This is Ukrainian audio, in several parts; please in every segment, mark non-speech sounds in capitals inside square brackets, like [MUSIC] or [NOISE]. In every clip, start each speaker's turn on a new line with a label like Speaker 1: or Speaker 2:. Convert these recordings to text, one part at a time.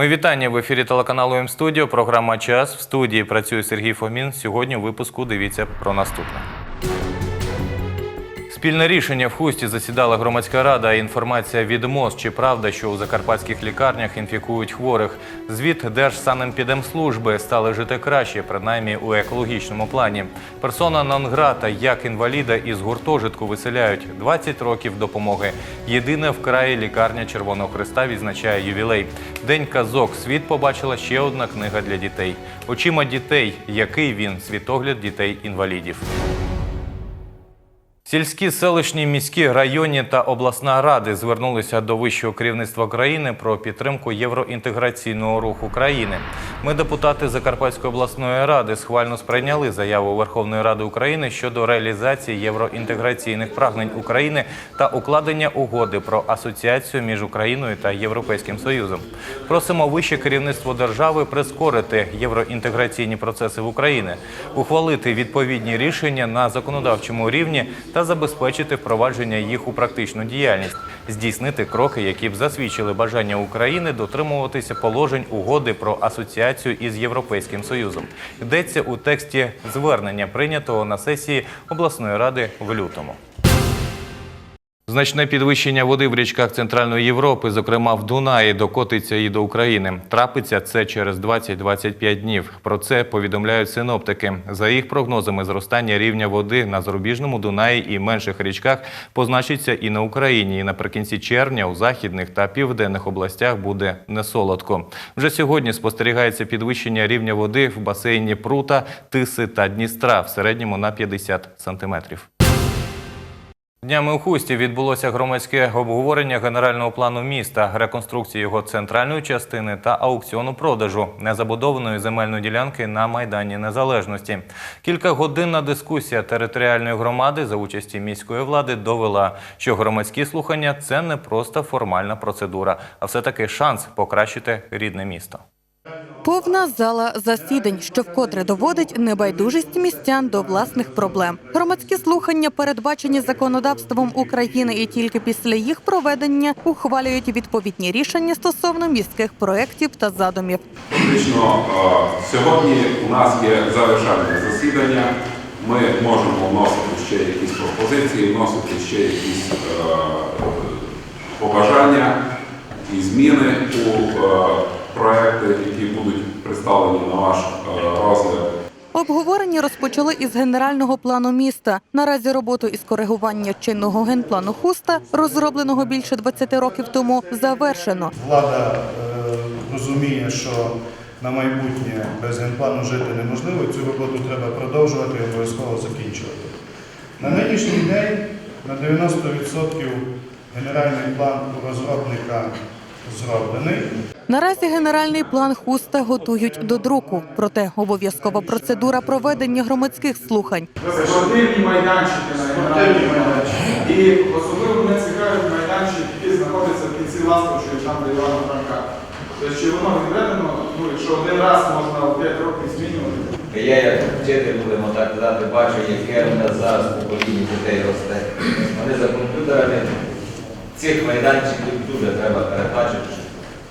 Speaker 1: Ми вітання в ефірі телеканалу М-студіо. Програма Час в студії працює Сергій Фомін. Сьогодні у випуску дивіться про наступне. Спільне рішення в хусті засідала громадська рада. Інформація від МОЗ. Чи правда, що у закарпатських лікарнях інфікують хворих? Звіт Держсанепідемслужби стали жити краще, принаймні у екологічному плані. Персона нон-грата, як інваліда із гуртожитку виселяють 20 років допомоги. Єдине в краї лікарня Червоного Христа відзначає ювілей. День казок. Світ побачила ще одна книга для дітей. Очима дітей. Який він світогляд дітей-інвалідів. Сільські, селищні, міські, районні та обласна ради звернулися до вищого керівництва країни про підтримку євроінтеграційного руху країни. Ми, депутати Закарпатської обласної ради, схвально сприйняли заяву Верховної Ради України щодо реалізації євроінтеграційних прагнень України та укладення угоди про асоціацію між Україною та Європейським Союзом. Просимо вище керівництво держави прискорити євроінтеграційні процеси в Україні, ухвалити відповідні рішення на законодавчому рівні та забезпечити впровадження їх у практичну діяльність, здійснити кроки, які б засвідчили бажання України дотримуватися положень угоди про асоціацію із Європейським Союзом. Йдеться у тексті звернення, прийнятого на сесії обласної ради в лютому. Значне підвищення води в річках Центральної Європи, зокрема в Дунаї, докотиться і до України. Трапиться це через 20-25 днів. Про це повідомляють синоптики. За їх прогнозами, зростання рівня води на зарубіжному Дунаї і менших річках позначиться і на Україні. І наприкінці червня у західних та південних областях буде несолодко. Вже сьогодні спостерігається підвищення рівня води в басейні Прута, Тиси та Дністра в середньому на 50 сантиметрів. Днями у Хусті відбулося громадське обговорення генерального плану міста, реконструкції його центральної частини та аукціону продажу незабудованої земельної ділянки на Майдані Незалежності. Кількагодинна дискусія територіальної громади за участі міської влади довела, що громадські слухання це не просто формальна процедура, а все-таки шанс покращити рідне місто.
Speaker 2: Повна зала засідань, що вкотре доводить небайдужість містян до власних проблем. Громадські слухання передбачені законодавством України, і тільки після їх проведення ухвалюють відповідні рішення стосовно міських проєктів та задумів.
Speaker 3: Фактично, е, сьогодні у нас є завершальне засідання. Ми можемо вносити ще якісь пропозиції, вносити ще якісь е, побажання і зміни у е, проекти, які будуть представлені на ваш е, розгляд.
Speaker 2: Обговорення розпочали із генерального плану міста. Наразі роботу із коригування чинного генплану хуста, розробленого більше 20 років тому, завершено.
Speaker 4: Влада е, розуміє, що на майбутнє без генплану жити неможливо, цю роботу треба продовжувати і обов'язково закінчувати. На нинішній день на 90% генеральний план розробника зроблений.
Speaker 2: Наразі генеральний план хуста готують до друку. Проте обов'язкова процедура проведення громадських слухань.
Speaker 5: Спортивні майданчики на
Speaker 4: Спортивні майданчики.
Speaker 5: І особливо мене цікавить майданчик, який знаходиться в кінці Ластовщини, там де Івана Франка. Тобто, чи воно відведено, ну, якщо один раз можна в 5 років змінювати.
Speaker 6: Я як вчитель, будемо так казати, бачу, яке в нас зараз покоління дітей росте. Вони за комп'ютерами цих майданчиків дуже треба передбачити,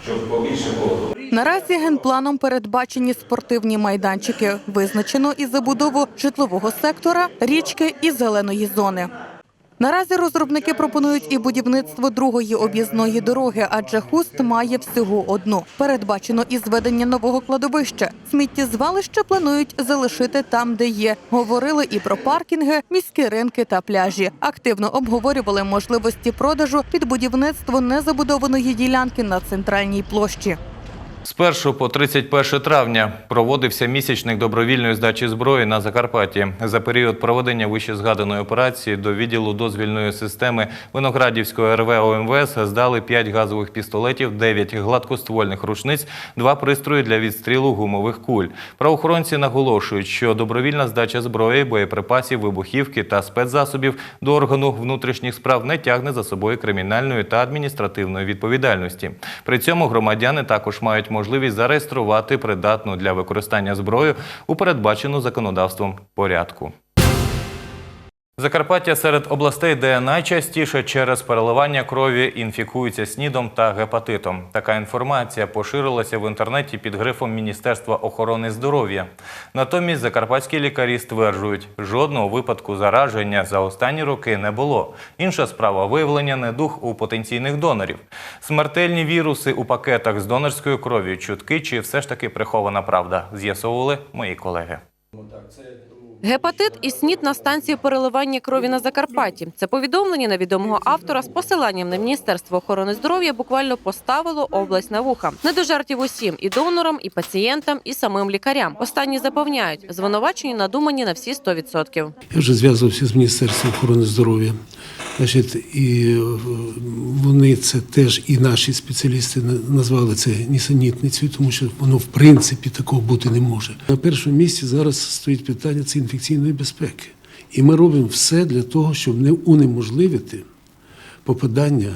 Speaker 6: щоб побільше було.
Speaker 2: Наразі генпланом передбачені спортивні майданчики. Визначено і забудову житлового сектора, річки і зеленої зони. Наразі розробники пропонують і будівництво другої об'їзної дороги, адже хуст має всього одну. Передбачено і зведення нового кладовища. Сміттєзвалище планують залишити там, де є. Говорили і про паркінги, міські ринки та пляжі. Активно обговорювали можливості продажу під будівництво незабудованої ділянки на центральній площі.
Speaker 1: З 1 по 31 травня проводився місячник добровільної здачі зброї на Закарпатті. За період проведення вищезгаданої операції до відділу дозвільної системи Виноградівської РВ ОМВС здали 5 газових пістолетів, 9 гладкоствольних рушниць, 2 пристрої для відстрілу гумових куль. Правоохоронці наголошують, що добровільна здача зброї, боєприпасів, вибухівки та спецзасобів до органу внутрішніх справ не тягне за собою кримінальної та адміністративної відповідальності. При цьому громадяни також мають можливість зареєструвати придатну для використання зброю у передбачену законодавством порядку. Закарпаття серед областей, де найчастіше через переливання крові інфікуються снідом та гепатитом. Така інформація поширилася в інтернеті під грифом Міністерства охорони здоров'я. Натомість закарпатські лікарі стверджують, жодного випадку зараження за останні роки не було. Інша справа виявлення недуг у потенційних донорів. Смертельні віруси у пакетах з донорською кров'ю, чутки чи все ж таки прихована правда, з'ясовували мої колеги.
Speaker 7: Гепатит і снід на станції переливання крові на Закарпатті. Це повідомлення невідомого автора з посиланням на Міністерство охорони здоров'я буквально поставило область на вуха. Не до жартів усім і донорам, і пацієнтам, і самим лікарям. Останні запевняють, звинувачені надумані на всі 100%.
Speaker 8: Я вже зв'язувався з Міністерством охорони здоров'я. Значить, і е, вони це теж і наші спеціалісти на- назвали це нісенітницею, тому що воно в принципі такого бути не може. На першому місці зараз стоїть питання це інфекційної безпеки. І ми робимо все для того, щоб не унеможливити попадання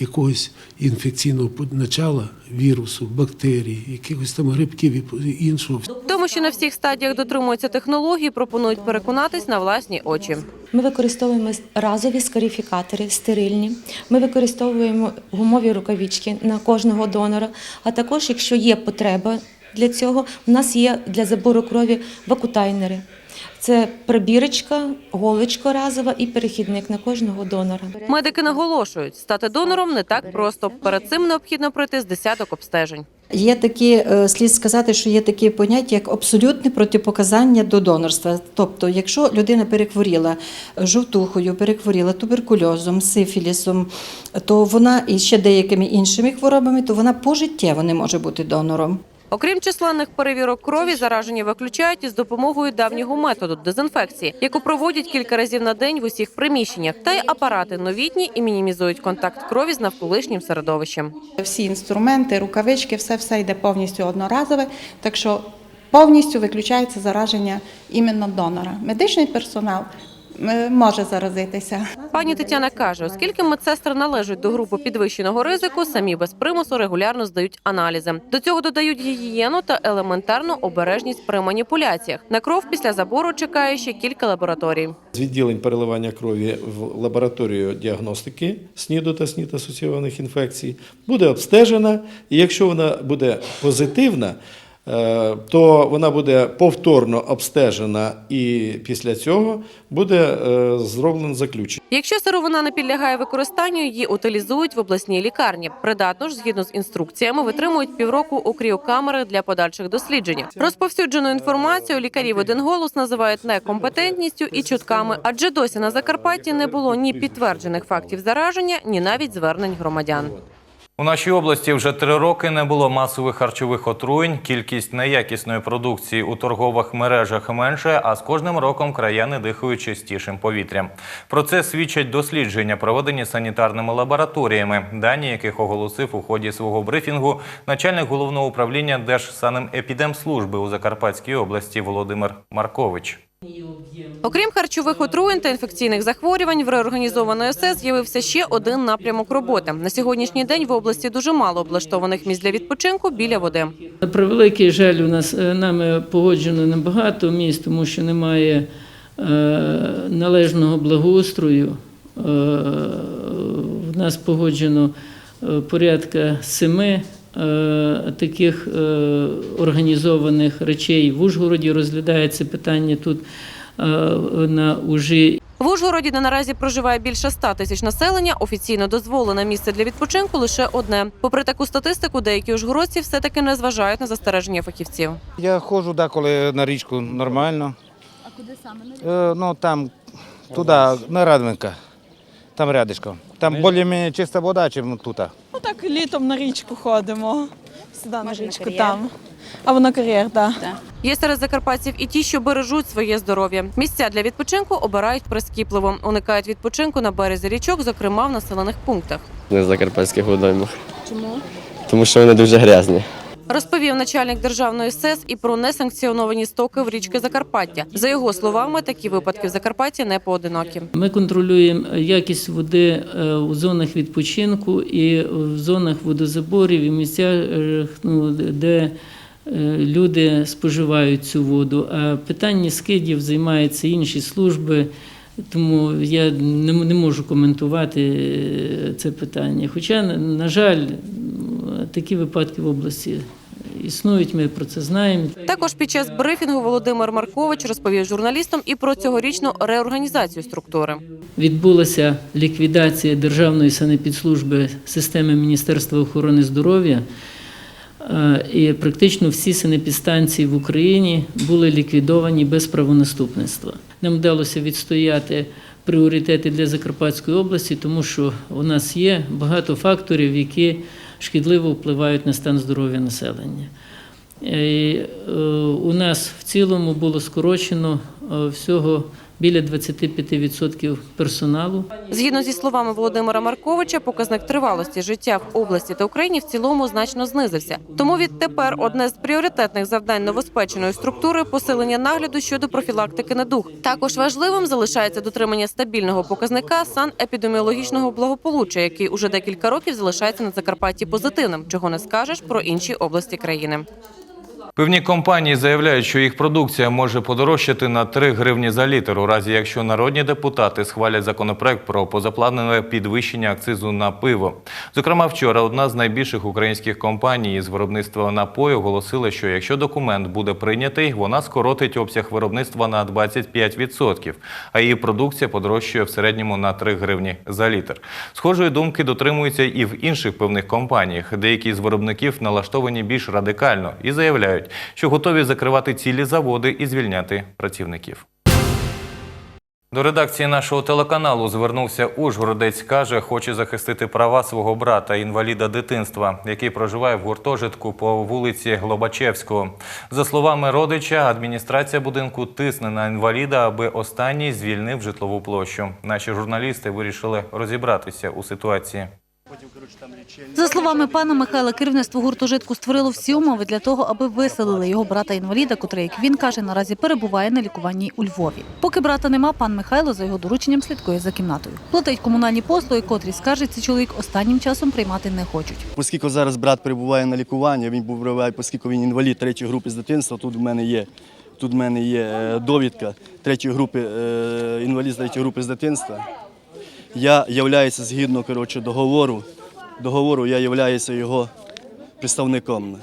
Speaker 8: якогось інфекційного начала вірусу, бактерій, якихось там грибків і іншого.
Speaker 7: Тому що на всіх стадіях дотримуються технології, пропонують переконатись на власні очі.
Speaker 9: Ми використовуємо разові скарифікатори стерильні. Ми використовуємо гумові рукавички на кожного донора. А також, якщо є потреба для цього, у нас є для забору крові вакутайнери. Це прибірочка, голочка разова і перехідник на кожного донора.
Speaker 7: Медики наголошують, стати донором не так просто. Перед цим необхідно пройти з десяток обстежень.
Speaker 10: Є такі, е, слід сказати, що є такі поняття, як абсолютне протипоказання до донорства. Тобто, якщо людина перехворіла жовтухою, перехворіла туберкульозом, сифілісом, то вона і ще деякими іншими хворобами, то вона пожиттєво не може бути донором.
Speaker 7: Окрім численних перевірок крові, зараження виключають із допомогою давнього методу дезінфекції, яку проводять кілька разів на день в усіх приміщеннях. Та й апарати новітні і мінімізують контакт крові з навколишнім середовищем.
Speaker 11: Всі інструменти, рукавички, все все йде повністю одноразове, так що повністю виключається зараження іменно донора. Медичний персонал може заразитися.
Speaker 7: Пані Тетяна каже, оскільки медсестри належать до групи підвищеного ризику, самі без примусу регулярно здають аналізи. До цього додають гігієну та елементарну обережність при маніпуляціях. На кров після забору чекає ще кілька лабораторій.
Speaker 12: з відділень переливання крові в лабораторію діагностики СНІДу та СНІД асоційованих інфекцій буде обстежена, і якщо вона буде позитивна, е, то вона буде повторно обстежена, і після цього буде е, зроблено заключення.
Speaker 7: Якщо сировина не підлягає використанню, її утилізують в обласній лікарні. Придатно ж, згідно з інструкціями, витримують півроку у кріокамери для подальших досліджень. Розповсюджену інформацію лікарі в один голос називають некомпетентністю і чутками, адже досі на Закарпатті не було ні підтверджених фактів зараження, ні навіть звернень громадян.
Speaker 1: У нашій області вже три роки не було масових харчових отруєнь. Кількість неякісної продукції у торгових мережах менше, а з кожним роком краяни дихають чистішим повітрям. Про це свідчать дослідження, проведені санітарними лабораторіями, дані яких оголосив у ході свого брифінгу начальник головного управління Держсанепідемслужби у Закарпатській області Володимир Маркович.
Speaker 7: Окрім харчових отруєнь та інфекційних захворювань, в реорганізованої ОСЕС з'явився ще один напрямок роботи. На сьогоднішній день в області дуже мало облаштованих місць для відпочинку біля води.
Speaker 13: На превеликий жаль, у нас е, нами погоджено небагато міст, тому що немає е, належного благоустрою. Е, в нас погоджено е, порядка семи е, таких е, організованих речей. В Ужгороді розглядається питання тут е, на ужі
Speaker 7: В Ужгороді, де наразі проживає більше 100 тисяч населення, офіційно дозволене місце для відпочинку лише одне. Попри таку статистику, деякі ужгородці все таки не зважають на застереження фахівців.
Speaker 14: Я ходжу деколи на річку нормально. А куди саме? ну там, туди, на Радвинка. Там рядишком. Там більш-менш чиста вода, ніж тут.
Speaker 11: Ну так літом на річку ходимо. Сюди на річку там. Або на кар'єр, так.
Speaker 7: Є серед закарпатців і ті, що бережуть своє здоров'я. Місця для відпочинку обирають прискіпливо, уникають відпочинку на березі річок, зокрема в населених пунктах.
Speaker 15: Не в закарпатських водоймах. Чому? Тому що вони дуже грязні.
Speaker 7: Розповів начальник державної СЕС і про несанкціоновані стоки в річки Закарпаття. За його словами, такі випадки в Закарпатті не поодинокі.
Speaker 13: Ми контролюємо якість води е, у зонах відпочинку і в зонах водозаборів і місцях, е, ну, де е, люди споживають цю воду. А питання скидів займаються інші служби. Тому я не, можу коментувати е, це питання. Хоча, на жаль, такі випадки в області існують, ми про це знаємо.
Speaker 7: Також під час брифінгу Володимир Маркович розповів журналістам і про цьогорічну реорганізацію структури.
Speaker 13: Відбулася ліквідація Державної санепідслужби системи Міністерства охорони здоров'я. Е, І практично всі санепідстанції в Україні були ліквідовані без правонаступництва. Нам вдалося відстояти пріоритети для Закарпатської області, тому що у нас є багато факторів, які шкідливо впливають на стан здоров'я населення. І, е, У нас в цілому було скорочено е, всього біля 25% персоналу.
Speaker 7: Згідно зі словами Володимира Марковича, показник тривалості життя в області та Україні в цілому значно знизився. Тому відтепер одне з пріоритетних завдань новоспеченої структури посилення нагляду щодо профілактики недуг. Також важливим залишається дотримання стабільного показника санепідеміологічного благополуччя, який уже декілька років залишається на Закарпатті позитивним, чого не скажеш про інші області країни.
Speaker 1: Певні компанії заявляють, що їх продукція може подорожчати на 3 гривні за літр, у разі якщо народні депутати схвалять законопроект про позапланове підвищення акцизу на пиво. Зокрема, вчора одна з найбільших українських компаній з виробництва напою оголосила, що якщо документ буде прийнятий, вона скоротить обсяг виробництва на 25%, а її продукція подорожчає в середньому на 3 гривні за літр. Схожої думки дотримуються і в інших певних компаніях. Деякі з виробників налаштовані більш радикально і заявляють, що готові закривати цілі заводи і звільняти працівників. До редакції нашого телеканалу звернувся Ужгородець. Каже, хоче захистити права свого брата, інваліда дитинства, який проживає в гуртожитку по вулиці Глобачевського. За словами родича, адміністрація будинку тисне на інваліда, аби останній звільнив житлову площу. Наші журналісти вирішили розібратися у ситуації.
Speaker 16: За словами пана Михайла, керівництво гуртожитку створило всі умови для того, аби виселили його брата-інваліда, котрий, як він каже, наразі перебуває на лікуванні у Львові. Поки брата нема, пан Михайло за його дорученням слідкує за кімнатою. Платить комунальні послуги, котрі скаржиться чоловік останнім часом приймати не хочуть.
Speaker 17: Оскільки зараз брат перебуває на лікуванні, він був оскільки він інвалід третьої групи з дитинства, тут в мене є. Тут в мене є е, довідка третьої групи, е, інвалід третьої групи з дитинства. Я являюся згідно коротше, договору. Договору я являюся його представником.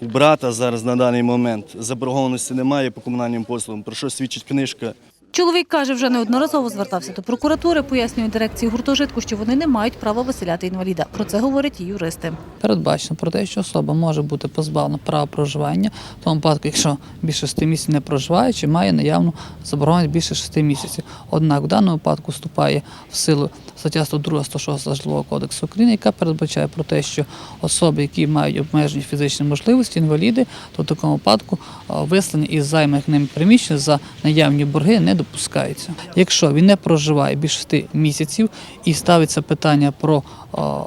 Speaker 17: Брата зараз на даний момент заборгованості немає по комунальним послугам, про що свідчить книжка
Speaker 16: Чоловік каже, вже неодноразово звертався до прокуратури, пояснює дирекції гуртожитку, що вони не мають права виселяти інваліда. Про це говорять і юристи.
Speaker 18: Передбачено про те, що особа може бути позбавлена права проживання в тому випадку, якщо більше 6 місяців не проживає, чи має наявну заборгованість більше 6 місяців. Однак в даному випадку вступає в силу стаття 102 106 Житлового кодексу України, яка передбачає про те, що особи, які мають обмежені фізичні можливості, інваліди, то в такому випадку виселення із займаних ними приміщень за наявні борги не допускається. Якщо він не проживає більше 6 місяців і ставиться питання про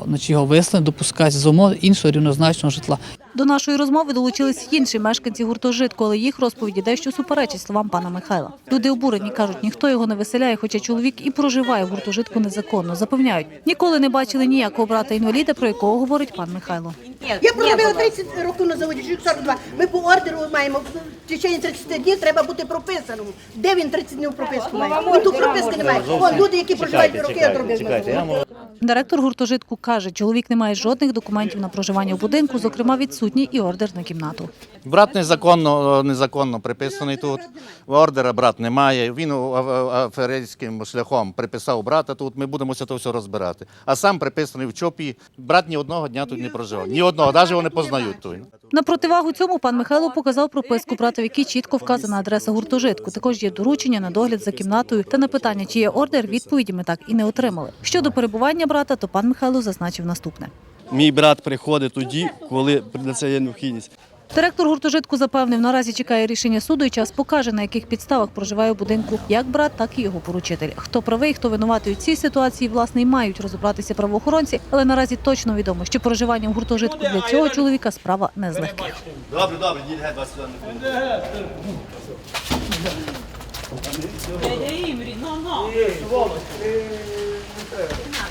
Speaker 18: значить, його виселення, допускається з умов іншого рівнозначного житла.
Speaker 16: До нашої розмови долучились інші мешканці гуртожитку, але їх розповіді дещо суперечить словам пана Михайла. Люди обурені кажуть, ніхто його не виселяє, хоча чоловік і проживає в гуртожитку незаконно. Запевняють, ніколи не бачили ніякого брата інваліда, про якого говорить пан Михайло.
Speaker 19: Я проробила 30 років на заводі, чоловік 42. Ми по ордеру маємо в течение 30 днів треба бути прописаним. Де він 30 днів прописку має? Він тут прописки немає. Вон люди, які проживають роки, одробили.
Speaker 16: Директор гуртожитку каже, чоловік не має жодних документів на проживання у будинку, зокрема відсутній і ордер на кімнату.
Speaker 20: Брат незаконно, незаконно приписаний тут. Ордера брат немає. Він а- а- шляхом приписав брата тут. Ми будемо це все розбирати. А сам приписаний в ЧОПі. Брат ні одного дня тут не проживав. Ні одного, навіть його не познають той
Speaker 16: На противагу цьому пан Михайло показав прописку брата, в якій чітко вказана адреса гуртожитку. Також є доручення на догляд за кімнатою та на питання, чи є ордер, відповіді ми так і не отримали. Щодо перебування брата, то пан Михайло зазначив наступне.
Speaker 17: Мій брат приходить тоді, коли на це є необхідність.
Speaker 16: Директор гуртожитку запевнив, наразі чекає рішення суду і час покаже, на яких підставах проживає у будинку як брат, так і його поручитель. Хто правий, хто винуватий у цій ситуації, власне, і мають розібратися правоохоронці, але наразі точно відомо, що проживання в гуртожитку для цього чоловіка справа не з легких.
Speaker 17: Добре, добре, дід геть вас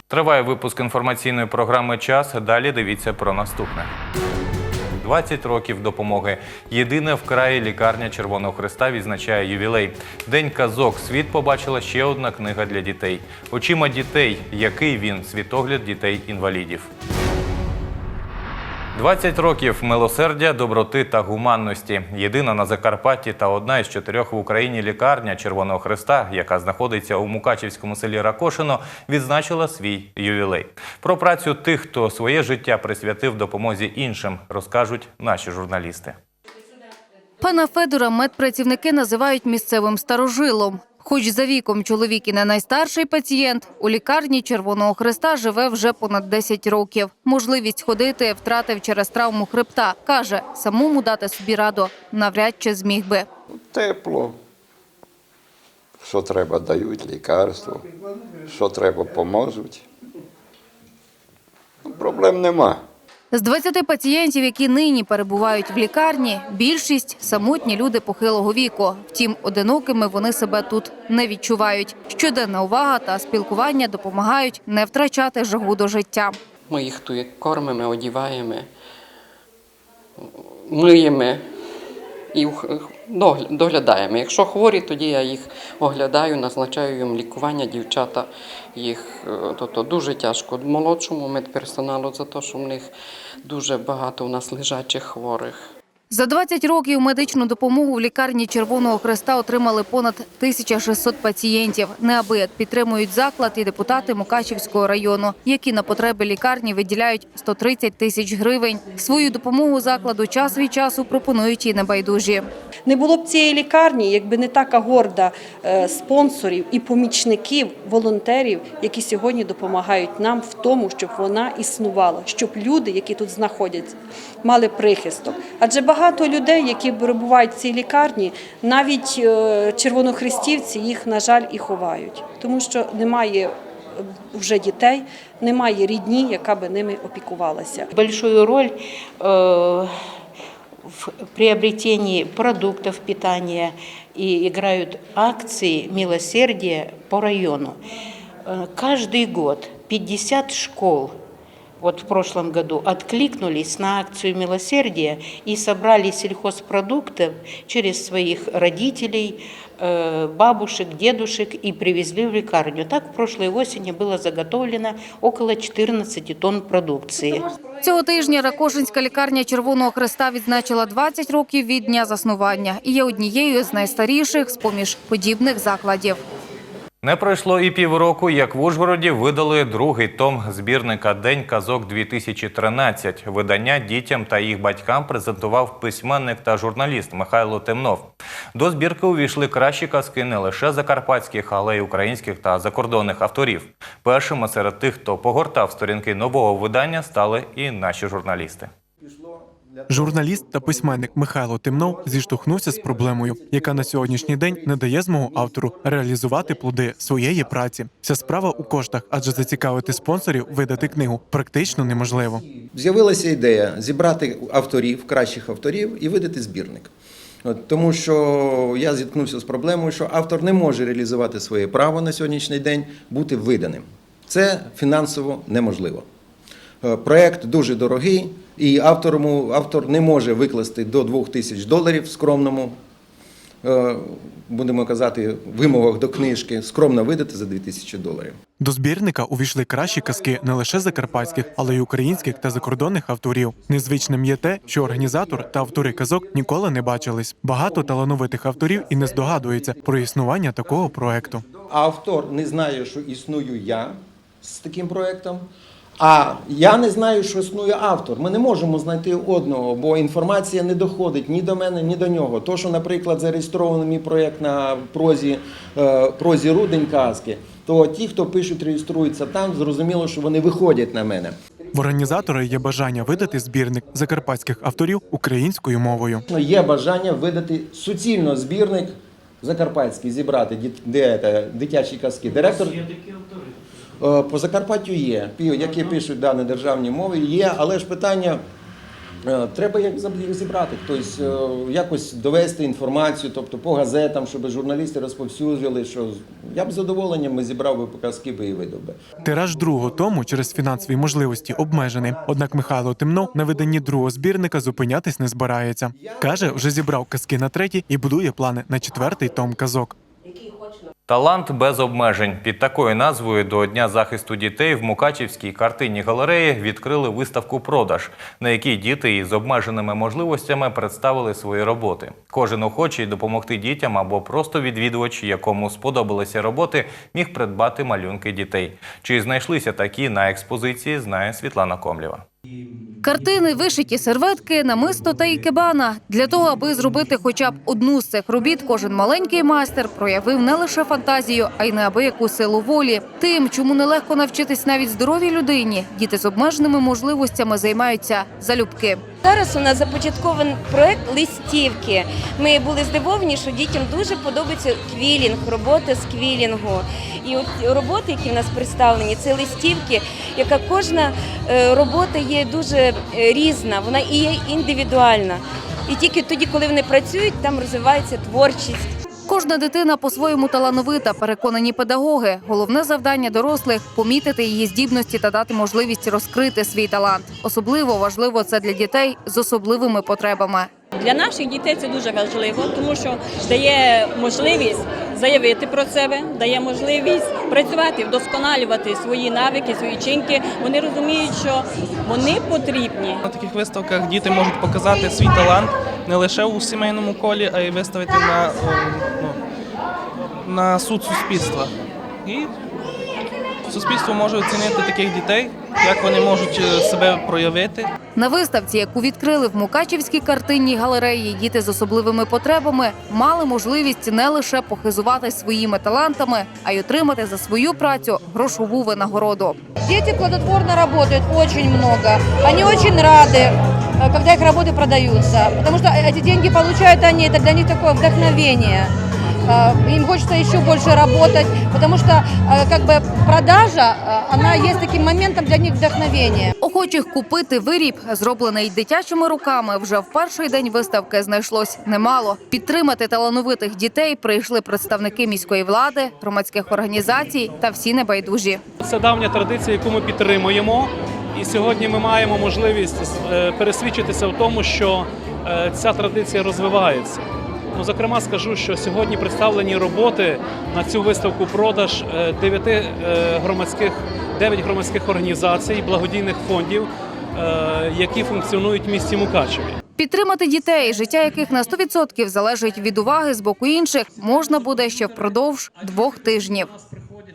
Speaker 1: Триває випуск інформаційної програми Час. Далі дивіться про наступне. 20 років допомоги. Єдине в краї лікарня Червоного Христа відзначає ювілей. День казок. Світ побачила ще одна книга для дітей. Очима дітей. Який він світогляд дітей-інвалідів. 20 років милосердя, доброти та гуманності. Єдина на Закарпатті та одна із чотирьох в Україні лікарня Червоного Христа, яка знаходиться у Мукачівському селі Ракошино, відзначила свій ювілей. Про працю тих, хто своє життя присвятив допомозі іншим, розкажуть наші журналісти.
Speaker 21: Пана Федора медпрацівники називають місцевим старожилом. Хоч за віком чоловік і не найстарший пацієнт, у лікарні Червоного Христа живе вже понад 10 років. Можливість ходити втратив через травму хребта. Каже, самому дати собі раду навряд чи зміг би.
Speaker 22: Тепло. Що треба, дають лікарство, що треба, поможуть. Ну, Проблем нема.
Speaker 21: З 20 пацієнтів, які нині перебувають в лікарні, більшість самотні люди похилого віку. Втім, одинокими вони себе тут не відчувають. Щоденна увага та спілкування допомагають не втрачати жагу до життя.
Speaker 23: Ми їх тут кормимо, одіваємо, миємо і доглядаємо. Якщо хворі, тоді я їх оглядаю, назначаю їм лікування. Дівчата їх е, тобто, дуже тяжко молодшому медперсоналу за те, що в них дуже багато у нас лежачих хворих.
Speaker 21: За 20 років медичну допомогу в лікарні Червоного Хреста отримали понад 1600 пацієнтів. Неабияк підтримують заклад і депутати Мукачівського району, які на потреби лікарні виділяють 130 тисяч гривень. Свою допомогу закладу час від часу пропонують і небайдужі.
Speaker 24: Не було б цієї лікарні, якби не така горда е, спонсорів і помічників, волонтерів, які сьогодні допомагають нам в тому, щоб вона існувала, щоб люди, які тут знаходяться, мали прихисток. Адже багато людей, які перебувають в цій лікарні, навіть е, червонохрестівці їх, на жаль, і ховають, тому що немає. е, Вже дітей немає рідні, яка би ними опікувалася.
Speaker 25: большую роль э, в приобретении продуктов питания и играют акции милосердия по району. Э, Каждый год 50 школ вот в прошлом году откликнулись на акцию милосердия и собрали сельхозпродуктов через своих родителей, э, бабушек, дедушек и привезли в лекарню. Так в прошлой осени было заготовлено около 14 тонн продукции.
Speaker 21: Цього тижня Ракошинська лікарня Червоного Хреста відзначила 20 років від дня заснування і є однією з найстаріших з поміж подібних закладів.
Speaker 1: Не пройшло і півроку, як в Ужгороді видали другий том збірника День казок 2013 Видання дітям та їх батькам презентував письменник та журналіст Михайло Темнов. До збірки увійшли кращі казки не лише закарпатських, але й українських та закордонних авторів. Першими серед тих, хто погортав сторінки нового видання, стали і наші журналісти.
Speaker 26: Журналіст та письменник Михайло Темнов зіштовхнувся з проблемою, яка на сьогоднішній день не дає змогу автору реалізувати плоди своєї праці. Вся справа у коштах, адже зацікавити спонсорів видати книгу практично неможливо.
Speaker 27: З'явилася ідея зібрати авторів, кращих авторів і видати збірник. От, тому що я зіткнувся з проблемою, що автор не може реалізувати своє право на сьогоднішній день бути виданим. Це фінансово неможливо. Е, Проект дуже дорогий, і авторому, автор не може викласти до 2 тисяч доларів в скромному, е, будемо казати, вимогах до книжки, скромно видати за 2 тисячі доларів.
Speaker 26: До збірника увійшли кращі казки не лише закарпатських, але й українських та закордонних авторів. Незвичним є те, що організатор та автори казок ніколи не бачились. Багато талановитих авторів і не здогадується про існування такого проекту.
Speaker 27: Автор не знає, що існую я з таким проєктом, а я не знаю, що існує автор. Ми не можемо знайти одного, бо інформація не доходить ні до мене, ні до нього. То, що, наприклад, зареєстрований мій проєкт на прозі, е, прозі Рудень казки, то ті, хто пишуть, реєструються там, зрозуміло, що вони виходять на мене.
Speaker 26: В організатора є бажання видати збірник закарпатських авторів українською мовою.
Speaker 27: Ну, Є бажання видати суцільно збірник закарпатський, зібрати де, дитячі казки. Директор Е, по Закарпаттю є, пі- які пишуть да, на державній мові, є, але ж питання Е, Треба як їх зібрати, тобто е, якось довести інформацію, тобто по газетам, щоб журналісти розповсюджували, що я б з задоволенням ми зібрав би показки би і видав би.
Speaker 26: Тираж другого тому через фінансові можливості обмежений. Однак Михайло Темнов на виданні другого збірника зупинятись не збирається. Каже, вже зібрав казки на третій і будує плани на четвертий том казок.
Speaker 1: Талант без обмежень під такою назвою до Дня захисту дітей в Мукачівській картинній галереї відкрили виставку Продаж, на якій діти із обмеженими можливостями представили свої роботи. Кожен охочий допомогти дітям або просто відвідувач, якому сподобалися роботи, міг придбати малюнки дітей. Чи знайшлися такі на експозиції, знає Світлана Комлєва.
Speaker 21: Картини, вишиті серветки, намисто та ікебана. Для того, аби зробити хоча б одну з цих робіт, кожен маленький майстер проявив не лише фантазію, а й неабияку силу волі. Тим, чому нелегко навчитись навіть здоровій людині, діти з обмеженими можливостями займаються залюбки.
Speaker 28: Зараз у нас започаткований проект листівки. Ми були здивовані, що дітям дуже подобається квілінг, робота з квілінгу. І от роботи, які в нас представлені, це листівки, яка кожна е, робота є дуже різна, вона і є індивідуальна. І тільки тоді, коли вони працюють, там розвивається творчість.
Speaker 21: Кожна дитина по-своєму талановита, переконані педагоги. Головне завдання дорослих помітити її здібності та дати можливість розкрити свій талант. Особливо важливо це для дітей з особливими потребами.
Speaker 29: Для наших дітей це дуже важливо, тому що дає можливість заявити про себе, дає можливість працювати, вдосконалювати свої навики, свої чинки. Вони розуміють, що вони потрібні.
Speaker 30: На таких виставках діти можуть показати свій талант не лише у сімейному колі, а й виставити на, ну, на суд суспільства. І суспільство може оцінити таких дітей, як вони можуть е, себе проявити.
Speaker 21: На виставці, яку відкрили в Мукачівській картинній галереї, діти з особливими потребами мали можливість не лише похизувати своїми талантами, а й отримати за свою працю грошову винагороду.
Speaker 31: Дети плодотворно работают очень много. Они очень рады, э, когда их работы продаются, потому что эти деньги получают они, это для них такое вдохновение. Э, Им хочется еще больше работать, потому что э, как бы продажа, э, она есть таким моментом для них вдохновения.
Speaker 21: Охочих купити виріб, зроблений дитячими руками, вже в перший день виставки знайшлось немало. Підтримати талановитих дітей прийшли представники міської влади, громадських організацій та всі небайдужі.
Speaker 32: Це давня традиція, яку ми підтримуємо. І сьогодні ми маємо можливість е, пересвідчитися в тому, що е, ця традиція розвивається. Ну, зокрема, скажу, що сьогодні представлені роботи на цю виставку продаж е, дев'яти е, громадських дев'ять громадських організацій, благодійних фондів, е, які функціонують в місті Мукачеві.
Speaker 21: Підтримати дітей, життя яких на 100% залежить від уваги з боку інших, можна буде ще впродовж двох тижнів.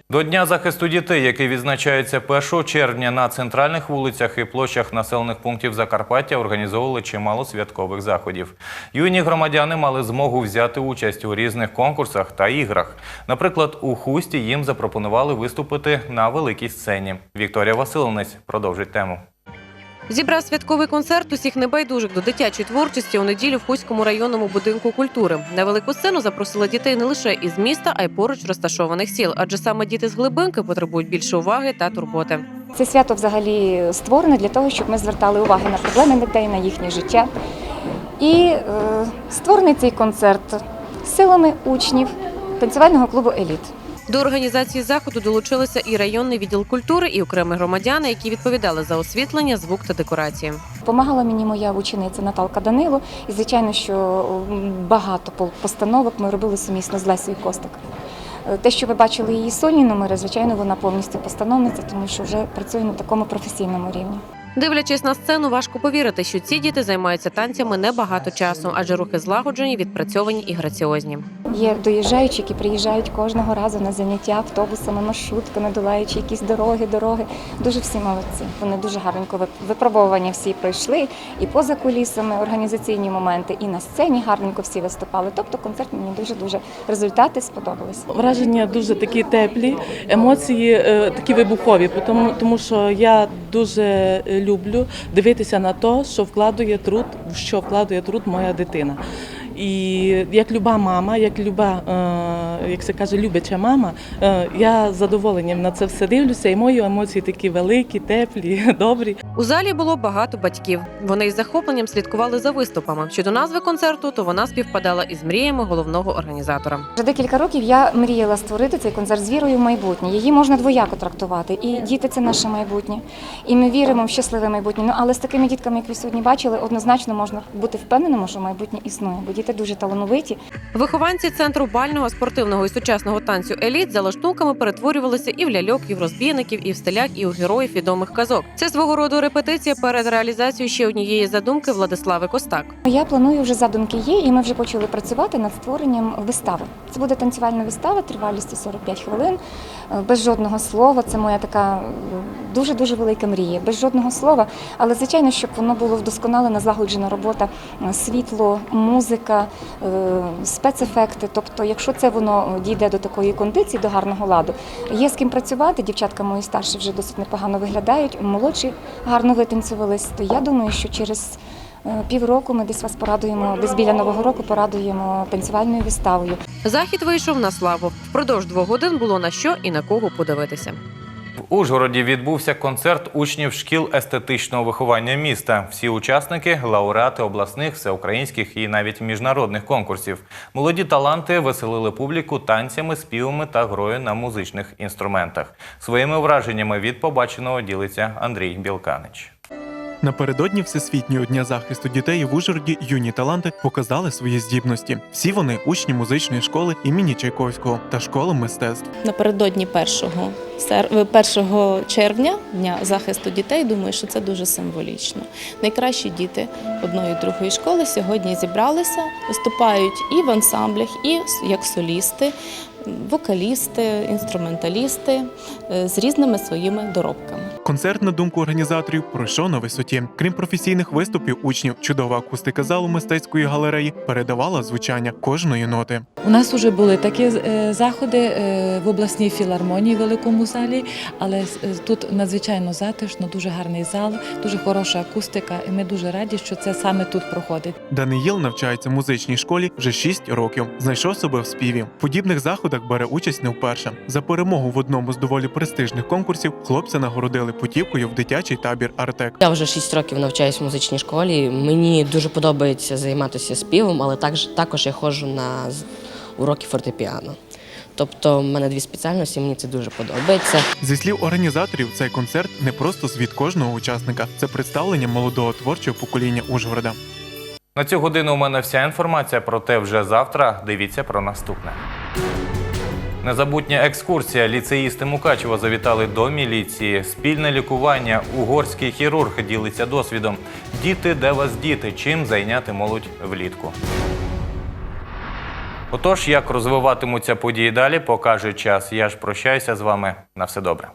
Speaker 1: До Дня захисту дітей, який відзначається 1 червня на центральних вулицях і площах населених пунктів Закарпаття, організовували чимало святкових заходів. Юні громадяни мали змогу взяти участь у різних конкурсах та іграх. Наприклад, у хусті їм запропонували виступити на великій сцені. Вікторія Василинець продовжить тему.
Speaker 7: Зібрав святковий концерт усіх небайдужих до дитячої творчості у неділю в Хуському районному будинку культури. На велику сцену запросили дітей не лише із міста, а й поруч розташованих сіл, адже саме діти з глибинки потребують більше уваги та турботи.
Speaker 33: Це свято взагалі створене для того, щоб ми звертали увагу на проблеми дітей, на їхнє життя. І е, створений цей концерт силами учнів танцювального клубу Еліт.
Speaker 7: До організації заходу долучилися і районний відділ культури, і окремі громадяни, які відповідали за освітлення, звук та декорації.
Speaker 33: Помагала мені моя учениця Наталка Данило, і звичайно, що багато постановок ми робили сумісно з Лесею Костик. Е, Те, що ви бачили її сольні номери, звичайно, вона повністю постановниця, тому що вже працює на такому професійному рівні.
Speaker 7: Дивлячись на сцену, важко повірити, що ці діти займаються танцями небагато часу, адже рухи злагоджені, відпрацьовані і граціозні.
Speaker 33: Є доїжджаючі, які приїжджають кожного разу на заняття автобусами, маршрутками, долаючи якісь дороги, дороги. Дуже всі молодці. Вони дуже гарненько вип- випробовування всі пройшли, і поза кулісами організаційні моменти, і на сцені гарненько всі виступали. Тобто концерт мені дуже дуже результати сподобались.
Speaker 34: Враження дуже такі теплі, емоції е, такі вибухові, тому, тому що я дуже е, люблю дивитися на те, що вкладує труд, що вкладує труд моя дитина. І як люба мама, як люба як се каже, любяча мама, е, я з задоволенням на це все дивлюся, і мої емоції такі великі, теплі, [LAUGHS] добрі.
Speaker 7: У залі було багато батьків. Вони із захопленням слідкували за виступами. Щодо назви концерту, то вона співпадала із мріями головного організатора.
Speaker 33: Вже декілька років я мріяла створити цей концерт з вірою в майбутнє. Її можна двояко трактувати. І діти це наше майбутнє. І ми віримо в щасливе майбутнє. Ну але з такими дітками, як ви сьогодні бачили, однозначно можна бути впевненим, що майбутнє існує, бо діти дуже талановиті.
Speaker 7: Вихованці центру бального, спортивного і сучасного танцю еліт за лаштунками перетворювалися і в ляльок, і в розбійників, і в стиляк, і у героїв відомих казок. Це свого роду репетиція перед реалізацією ще однієї задумки Владислави Костак.
Speaker 33: Я планую вже задумки є, і ми вже почали працювати над створенням вистави. Це буде танцювальна вистава тривалістю 45 хвилин, е, без жодного слова. Це моя така дуже дуже велика мрія, без жодного слова. Але звичайно, щоб воно було вдосконалена, злагоджена робота, е, світло, музика, е, спецефекти. Тобто, якщо це воно дійде до такої кондиції, до гарного ладу, є з ким працювати. Дівчатка мої старші вже досить непогано виглядають, молодші гарно витанцювались. То я думаю, що через Е, Півроку ми десь вас порадуємо, десь біля нового року порадуємо танцювальною виставою.
Speaker 7: Захід вийшов на славу. Впродовж двох годин було на що і на кого подивитися.
Speaker 1: В Ужгороді відбувся концерт учнів шкіл естетичного виховання міста. Всі учасники лауреати обласних, всеукраїнських і навіть міжнародних конкурсів. Молоді таланти веселили публіку танцями, співами та грою на музичних інструментах. Своїми враженнями від побаченого ділиться Андрій Білканич.
Speaker 26: Напередодні Всесвітнього дня захисту дітей в Ужгороді юні таланти показали свої здібності. Всі вони учні музичної школи імені Чайковського та школи мистецтв.
Speaker 35: Напередодні 1, 1 червня, Дня захисту дітей, думаю, що це дуже символічно. Найкращі діти одної і другої школи сьогодні зібралися, виступають і в ансамблях, і як солісти, вокалісти, інструменталісти е, з різними своїми доробками.
Speaker 26: Концерт, на думку організаторів, пройшов на висоті. Крім професійних виступів учнів, чудова акустика залу мистецької галереї передавала звучання кожної ноти.
Speaker 36: У нас вже були такі е, заходи е, в обласній філармонії в великому залі, але е, тут надзвичайно затишно, дуже гарний зал, дуже хороша акустика, і ми дуже раді, що це саме тут проходить.
Speaker 26: Даниїл навчається в музичній школі вже 6 років. Знайшов себе в співі. В подібних заходах бере участь не вперше. За перемогу в одному з доволі престижних конкурсів хлопця нагородили путівкою в дитячий табір Артек.
Speaker 37: Я вже 6 років навчаюся в музичній школі. Мені дуже подобається займатися співом, але також, також я ходжу на уроки фортепіано. Тобто в мене дві спеціальності, мені це дуже подобається.
Speaker 26: Зі слів організаторів, цей концерт не просто звіт кожного учасника, це представлення молодого творчого покоління Ужгорода.
Speaker 1: На цю годину у мене вся інформація, проте вже завтра дивіться про наступне. Незабутня екскурсія. Ліцеїсти Мукачева завітали до міліції. Спільне лікування. Угорський хірург ділиться досвідом. Діти, де вас діти? Чим зайняти молодь влітку? Отож, як розвиватимуться події далі, покаже час. Я ж прощаюся з вами. На все добре.